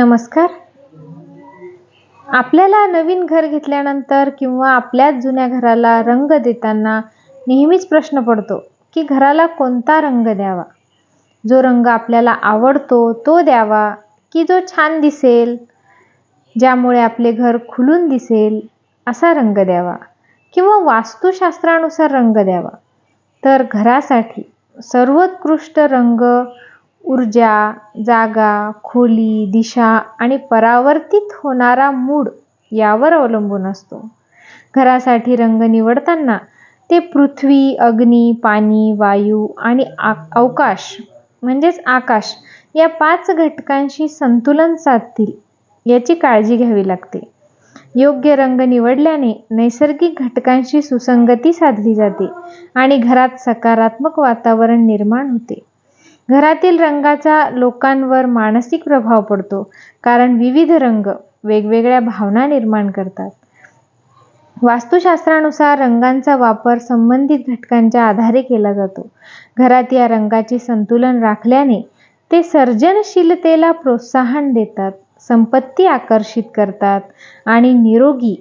नमस्कार. आपल्याला नवीन घर घेतल्यानंतर किंवा आपल्याच जुन्या घराला रंग देताना नेहमीच प्रश्न पडतो की घराला कोणता रंग द्यावा? जो रंग आपल्याला आवडतो तो द्यावा की जो छान दिसेल ज्यामुळे आपले घर खुलून दिसेल असा रंग द्यावा किंवा वास्तुशास्त्रानुसार रंग द्यावा? तर घरासाठी सर्वोत्कृष्ट रंग ऊर्जा जागा खोली दिशा आणि परावर्तित होणारा मूड यावर अवलंबून असतो. घरासाठी रंग निवडताना ते पृथ्वी अग्नी पाणी वायू आणि आ अवकाश म्हणजेच आकाश या पाच घटकांशी संतुलन साधतील याची काळजी घ्यावी लागते. योग्य रंग निवडल्याने नैसर्गिक घटकांशी सुसंगती साधली जाते आणि घरात सकारात्मक वातावरण निर्माण होते. घरातील रंगाचा लोकांवर मानसिक प्रभाव पडतो कारण विविध रंग वेगवेगळ्या भावना निर्माण करतात. वास्तुशास्त्रानुसार रंगांचा वापर संबंधित घटकांच्या आधारे केला जातो. घरात या रंगाचे संतुलन राखल्याने ते सर्जनशीलतेला प्रोत्साहन देतात संपत्ती आकर्षित करतात आणि निरोगी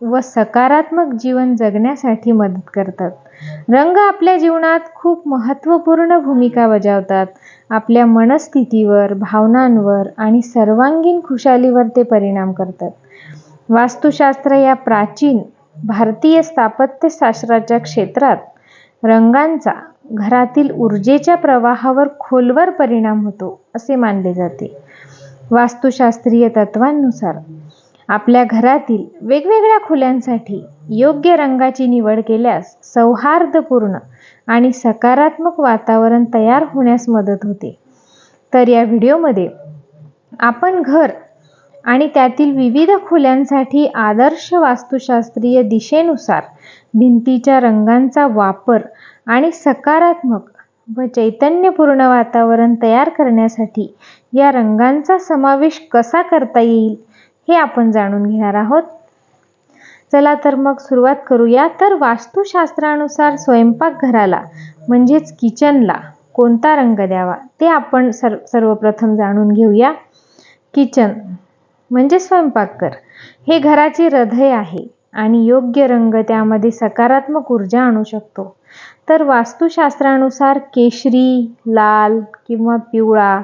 व सकारात्मक जीवन जगण्यासाठी मदत करतात. रंग आपल्या जीवनात खूप महत्त्वपूर्ण भूमिका बजावतात. आपल्या मनस्थितीवर भावनांवर आणि सर्वांगीण खुशालीवर ते परिणाम करतात. वास्तुशास्त्र या प्राचीन भारतीय स्थापत्यशास्त्राच्या क्षेत्रात रंगांचा घरातील ऊर्जेच्या प्रवाहावर खोलवर परिणाम होतो असे मानले जाते. वास्तुशास्त्रीय तत्वांनुसार आपल्या घरातील वेगवेगळ्या खोल्यांसाठी योग्य रंगाची निवड केल्यास सौहार्दपूर्ण आणि सकारात्मक वातावरण तयार होण्यास मदत होते. तर या व्हिडिओमध्ये आपण घर आणि त्यातील विविध खोल्यांसाठी आदर्श वास्तुशास्त्रीय दिशेनुसार भिंतीच्या रंगांचा वापर आणि सकारात्मक व चैतन्यपूर्ण वातावरण तयार करण्यासाठी या रंगांचा समावेश कसा करता येईल हे आपण जाणून घेणार आहोत. चला तर मग सुरुवात करूया. तर वास्तुशास्त्रानुसार स्वयंपाकघराला म्हणजेच किचनला कोणता रंग द्यावा? ते आपण सर्व सर्वप्रथम जाणून घेऊया. किचन म्हणजे स्वयंपाकघर हे घराचे हृदय आहे आणि योग्य रंग त्यामध्ये सकारात्मक ऊर्जा आणू शकतो. तर वास्तुशास्त्रानुसार केशरी लाल किंवा पिवळा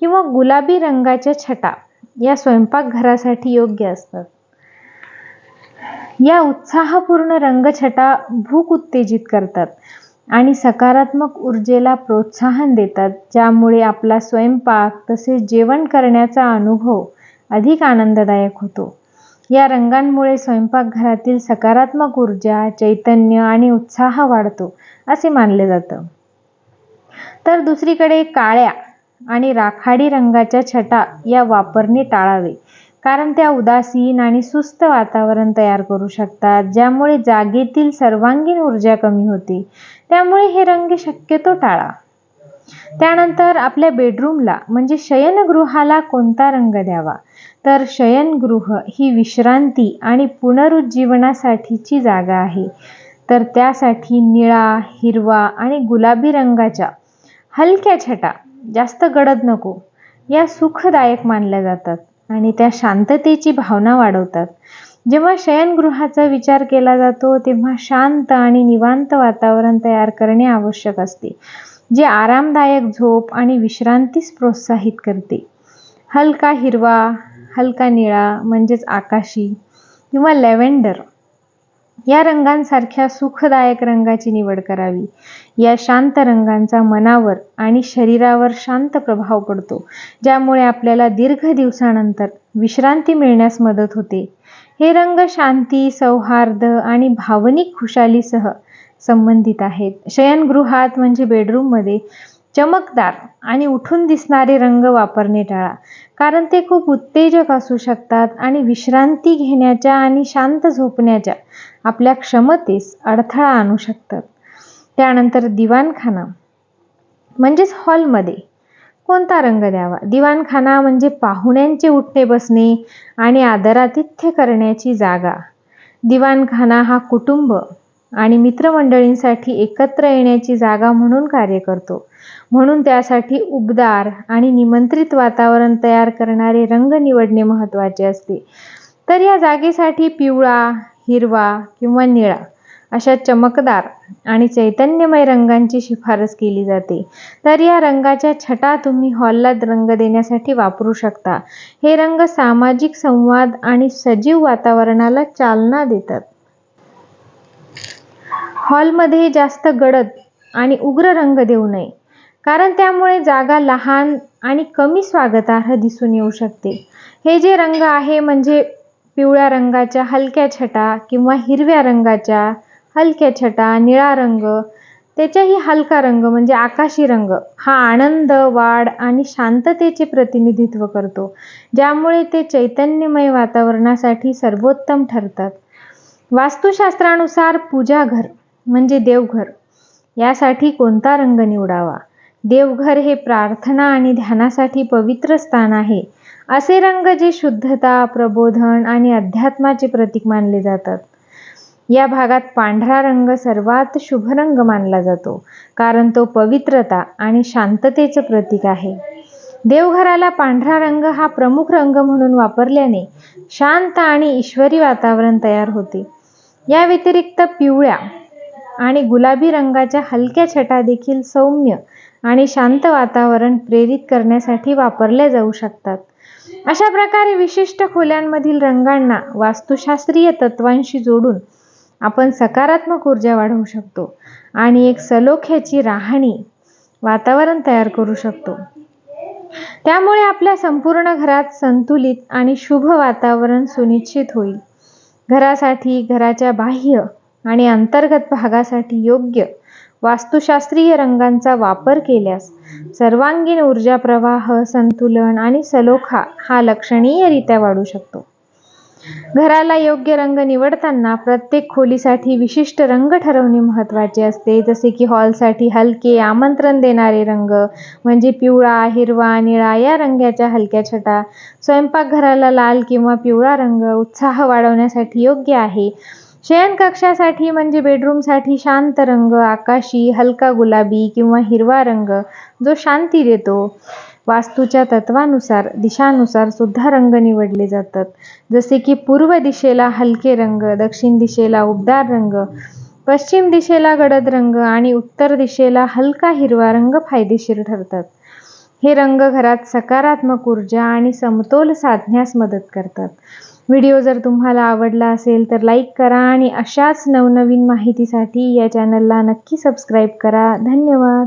किंवा गुलाबी रंगाच्या छटा या स्वयंपाकघरासाठी योग्य असतात. या उत्साहपूर्ण रंगछटा भूक उत्तेजित करतात आणि सकारात्मक ऊर्जेला प्रोत्साहन देतात ज्यामुळे आपला स्वयंपाक तसेच जेवण करण्याचा अनुभव अधिक आनंददायक होतो. या रंगांमुळे स्वयंपाकघरातील सकारात्मक ऊर्जा चैतन्य आणि उत्साह वाढतो असे मानले जातं. तर दुसरीकडे काळ्या आणि राखाडी रंगाच्या छटा या वापरणे टाळावे. कारण त्या उदासीन आणि सुस्त वातावरण तयार करू शकतात ज्यामुळे जागेतील सर्वांगीण ऊर्जा कमी होते. त्यामुळे हे रंग शक्यतो टाळा. त्यानंतर आपल्या बेडरूमला म्हणजे शयनगृहाला कोणता रंग द्यावा? तर शयनगृह ही विश्रांती आणि पुनरुज्जीवनासाठीची जागा आहे. तर त्यासाठी निळा हिरवा आणि गुलाबी रंगाच्या हलक्या छटा जास्त गडद नको. या सुखदायक मानल्या जातात आणि त्या शांततेची भावना वाढवतात. जेव्हा शयनगृहाचा विचार केला जातो तेव्हा शांत आणि निवांत वातावरण तयार करणे आवश्यक असते जे आरामदायक झोप आणि विश्रांतीस प्रोत्साहित करते. हलका हिरवा हलका निळा म्हणजेच आकाशी किंवा लॅव्हेंडर या रंगांसारख्या सुखदायक रंगाची निवड करावी. या शांत रंगांचा मनावर आणि शरीरावर शांत प्रभाव पडतो ज्यामुळे आपल्याला दीर्घ दिवसानंतर विश्रांती मिळण्यास मदत होते. हे रंग शांती सौहार्द आणि भावनिक खुशालीसह संबंधित आहेत. शयनगृहात म्हणजे बेडरूममध्ये चमकदार आणि उठून दिसणारे रंग वापरणे टाळा. कारण ते खूप उत्तेजक असू शकतात आणि विश्रांती घेण्याच्या आणि शांत झोपण्याच्या आपल्या क्षमतेस अडथळा आणू शकतात. त्यानंतर दिवाणखाना म्हणजेच हॉलमध्ये कोणता रंग द्यावा? दिवाणखाना म्हणजे पाहुण्यांचे उठणे बसणे आणि आदरातिथ्य करण्याची जागा. दिवाणखाना हा कुटुंब आणि मित्रमंडळींसाठी एकत्र येण्याची जागा म्हणून कार्य करतो. म्हणून त्यासाठी उबदार आणि निमंत्रित वातावरण तयार करणारे रंग निवडणे महत्त्वाचे असते. तर या जागेसाठी पिवळा हिरवा किंवा निळा अशा चमकदार आणि चैतन्यमय रंगांची शिफारस केली जाते. तर या रंगाच्या छटा तुम्ही हॉलला रंग देण्यासाठी वापरू शकता. हे रंग सामाजिक संवाद आणि सजीव वातावरणाला चालना देतात. हॉलमध्ये जास्त गडद आणि उग्र रंग देऊ नये. कारण त्यामुळे जागा लहान आणि कमी स्वागतार्ह दिसून येऊ शकते. हे जे रंग आहे म्हणजे पिवळ्या रंगाच्या हलक्या छटा किंवा हिरव्या रंगाच्या हलक्या छटा निळा रंग त्याच्याही हलका रंग म्हणजे आकाशी रंग. हा आनंद वाढ आणि शांततेचे प्रतिनिधित्व करतो ज्यामुळे ते चैतन्यमय वातावरणासाठी सर्वोत्तम ठरतात. वास्तुशास्त्रानुसार पूजाघर म्हणजे देवघर. यासाठी कोणता रंग निवडावा? देवघर हे प्रार्थना आणि ध्यानासाठी पवित्र स्थान आहे. असे रंग जे शुद्धता प्रबोधन आणि अध्यात्माचे प्रतीक मानले जातात. या भागात पांढरा रंग सर्वात शुभ रंग मानला जातो कारण तो पवित्रता आणि शांततेचं प्रतीक आहे. देवघराला पांढरा रंग हा प्रमुख रंग म्हणून वापरल्याने शांत आणि ईश्वरी वातावरण तयार होते. या व्यतिरिक्त पिवळ्या आणि गुलाबी रंगाच्या हलक्या छटा देखील सौम्य आणि शांत वातावरण प्रेरित करण्यासाठी वापरल्या जाऊ शकतात. अशा प्रकारे विशिष्ट खोल्यांमधील रंगांना वास्तुशास्त्रीय तत्वांशी जोडून आपण सकारात्मक ऊर्जा वाढवू शकतो आणि एक सलोख्याची राहणी वातावरण तयार करू शकतो. त्यामुळे आपल्या संपूर्ण घरात संतुलित आणि शुभ वातावरण सुनिश्चित होईल. घरासाठी घराच्या बाह्य आणि अंतर्गत भागासाठी योग्य वास्तुशास्त्रीय रंगांचा वापर केल्यास सर्वांगीण ऊर्जा प्रवाह संतुलन आणि सलोखा हा लक्षणीयरित्या वाढू शकतो. घराला योग्य रंग निवडताना प्रत्येक खोलीसाठी विशिष्ट रंग ठरवणे महत्त्वाचे असते. जसे की हॉलसाठी हलके आमंत्रण देणारे रंग म्हणजे पिवळा हिरवा निळा या रंगाच्या हलक्या छटा. स्वयंपाकघराला लाल किंवा पिवळा रंग उत्साह वाढवण्यासाठी योग्य आहे. शयनकक्षासाठी म्हणजे बेडरूमसाठी शांत रंग आकाशी हलका गुलाबी किंवा हिरवा रंग जो शांती देतो. वास्तूच्या तत्वानुसार दिशानुसार सुद्धा रंग निवडले जातात. जसे की पूर्व दिशेला हलके रंग दक्षिण दिशेला उबदार रंग पश्चिम दिशेला गडद रंग आणि उत्तर दिशेला हलका हिरवा रंग फायदेशीर ठरतात. हे रंग घरात सकारात्मक ऊर्जा आणि समतोल साधण्यास मदत करतात. व्हिडिओ जर तुम्हाला आवडला असेल तर लाईक करा आणि अशाच नवनवीन माहितीसाठी या चॅनलला नक्की सबस्क्राईब करा. धन्यवाद.